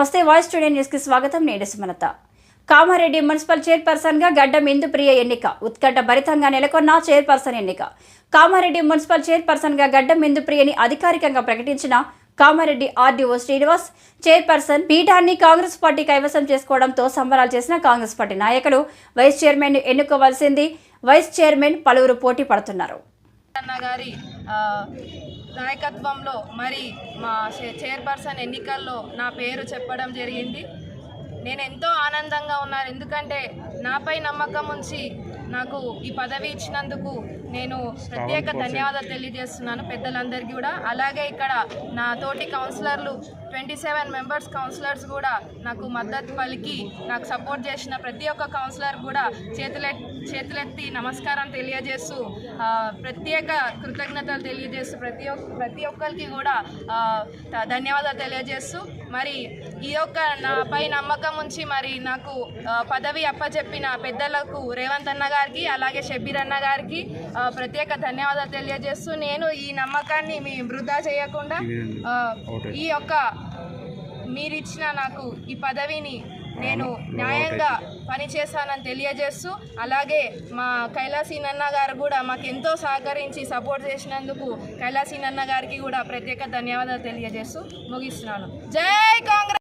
నమస్తే voice studio న్యూస్కి స్వాగతం. నేను సుమలత. కామారెడ్డి మున్సిపల్ చైర్పర్సన్గా గడ్డం ఇందుప్రియ ఎన్నిక. ఉత్కంఠ భరితంగా నెలకొన్న చైర్పర్సన్ ఎన్నిక. కామారెడ్డి మున్సిపల్ చైర్పర్సన్గా గడ్డం ఇందుప్రియని అధికారికంగా ప్రకటించిన కామారెడ్డి ఆర్డీఓ శ్రీనివాస్ చైర్పర్సన్ పీఠాన్ని కాంగ్రెస్ పార్టీ కైవసం చేసుకోవడంతో సంబరాలు చేసిన కాంగ్రెస్ పార్టీ నాయకులు వైస్ చైర్మన్ ఎన్నుకోవాల్సింది. వైస్ చైర్మన్ పలువురు పోటీ పడుతున్నారు. అన్న గారి నాయకత్వంలో మరి మా చైర్పర్సన్ ఎన్నికల్లో నా పేరు చెప్పడం జరిగింది. నేను ఎంతో ఆనందంగా ఉన్నాను. ఎందుకంటే నాపై నమ్మకం ఉంచి నాకు ఈ పదవి ఇచ్చినందుకు నేను ప్రత్యేక ధన్యవాదాలు తెలియజేస్తున్నాను పెద్దలందరికీ కూడా. అలాగే ఇక్కడ నా తోటి కౌన్సిలర్లు ట్వంటీ సెవెన్ మెంబర్స్ కౌన్సిలర్స్ కూడా నాకు మద్దతు పలికి నాకు సపోర్ట్ చేసిన ప్రతి ఒక్క కౌన్సిలర్ కూడా చేతులె చేతులెత్తి నమస్కారం తెలియజేస్తూ ప్రత్యేక కృతజ్ఞతలు తెలియజేస్తూ ప్రతి ఒక్క ప్రతి ఒక్కరికి కూడా ధన్యవాదాలు తెలియజేస్తూ మరి ఈ యొక్క నాపై నమ్మకం ఉంచి మరి నాకు పదవి అప్పచెప్పిన పెద్దలకు రేవంత్ అన్న గారికి అలాగే షబ్బీర్ అన్న గారికి ప్రత్యేక ధన్యవాదాలు తెలియజేస్తూ నేను ఈ నమ్మకాన్ని మీ వృధా చేయకుండా ఈ యొక్క మీరిచ్చిన నాకు ఈ పదవిని నేను న్యాయంగా పనిచేస్తానని తెలియజేస్తూ అలాగే మా కైలాసీనన్న గారు కూడా మాకు ఎంతో సహకరించి సపోర్ట్ చేసినందుకు కైలాసీనన్న గారికి కూడా ప్రత్యేక ధన్యవాదాలు తెలియజేస్తూ ముగిస్తున్నాను. జై కాంగ్రెస్!